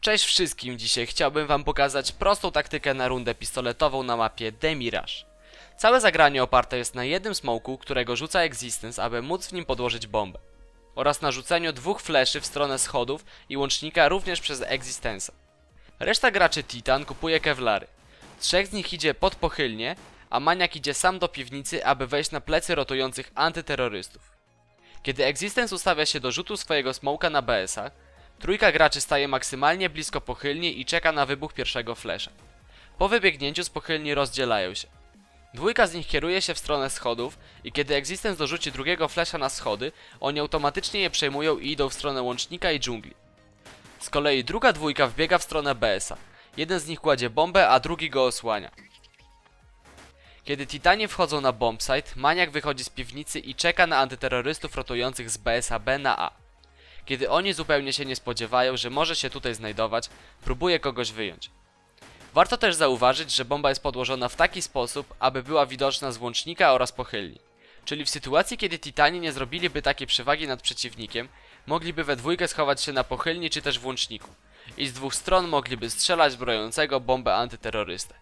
Cześć wszystkim, dzisiaj chciałbym wam pokazać prostą taktykę na rundę pistoletową na mapie Demirage. Całe zagranie oparte jest na jednym smoku, którego rzuca Existence, aby móc w nim podłożyć bombę. Oraz na rzuceniu dwóch fleszy w stronę schodów i łącznika również przez Existence'a. Reszta graczy Titan kupuje kevlary. Trzech z nich idzie pod pochylnie, a Maniak idzie sam do piwnicy, aby wejść na plecy rotujących antyterrorystów. Kiedy Existence ustawia się do rzutu swojego smoka na BS-a, Trójka graczy staje maksymalnie blisko pochylni i czeka na wybuch pierwszego flesza. Po wybiegnięciu z pochylni rozdzielają się. Dwójka z nich kieruje się w stronę schodów i kiedy Existence dorzuci drugiego flesza na schody, oni automatycznie je przejmują i idą w stronę łącznika i dżungli. Z kolei druga dwójka wbiega w stronę BS-a. Jeden z nich kładzie bombę, a drugi go osłania. Kiedy Titanie wchodzą na bombsite, Maniak wychodzi z piwnicy i czeka na antyterrorystów rotujących z BS-a B na A. Kiedy oni zupełnie się nie spodziewają, że może się tutaj znajdować, próbuje kogoś wyjąć. Warto też zauważyć, że bomba jest podłożona w taki sposób, aby była widoczna z łącznika oraz pochylni. Czyli w sytuacji, kiedy Titani nie zrobiliby takiej przewagi nad przeciwnikiem, mogliby we dwójkę schować się na pochylni czy też w łączniku. I z dwóch stron mogliby strzelać zbrojącego bombę antyterrorystę.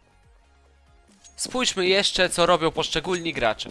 Spójrzmy jeszcze, co robią poszczególni gracze.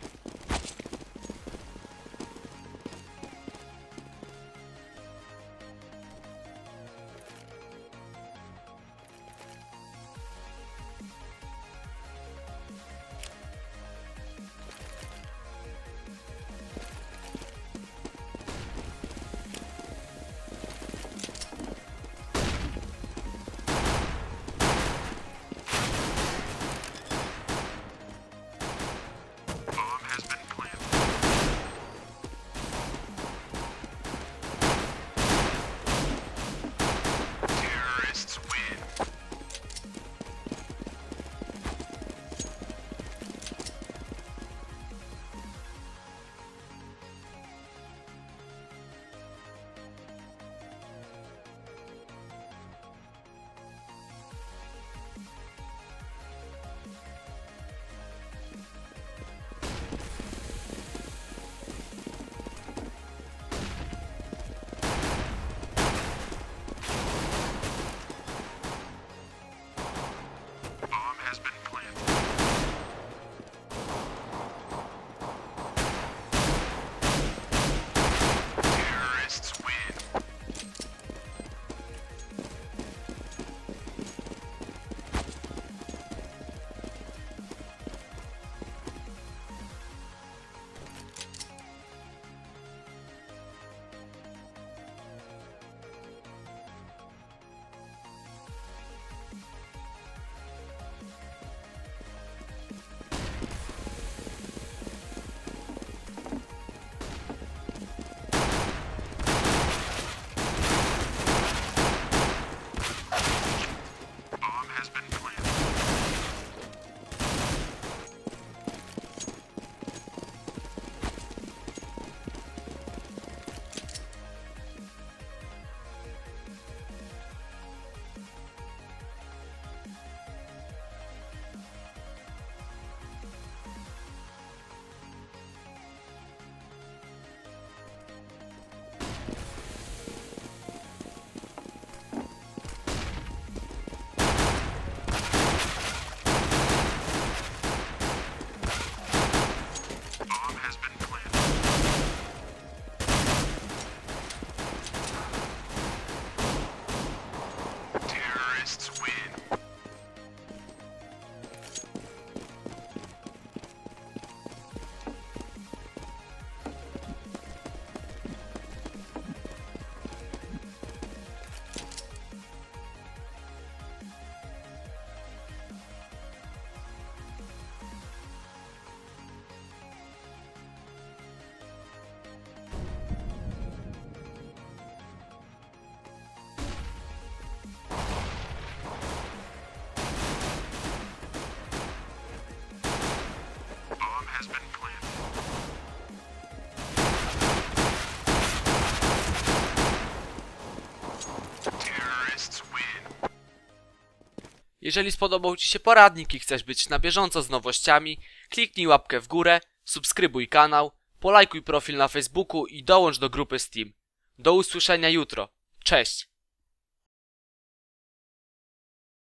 Jeżeli spodobał Ci się poradnik i chcesz być na bieżąco z nowościami, kliknij łapkę w górę, subskrybuj kanał, polajkuj profil na Facebooku i dołącz do grupy Steam. Do usłyszenia jutro. Cześć!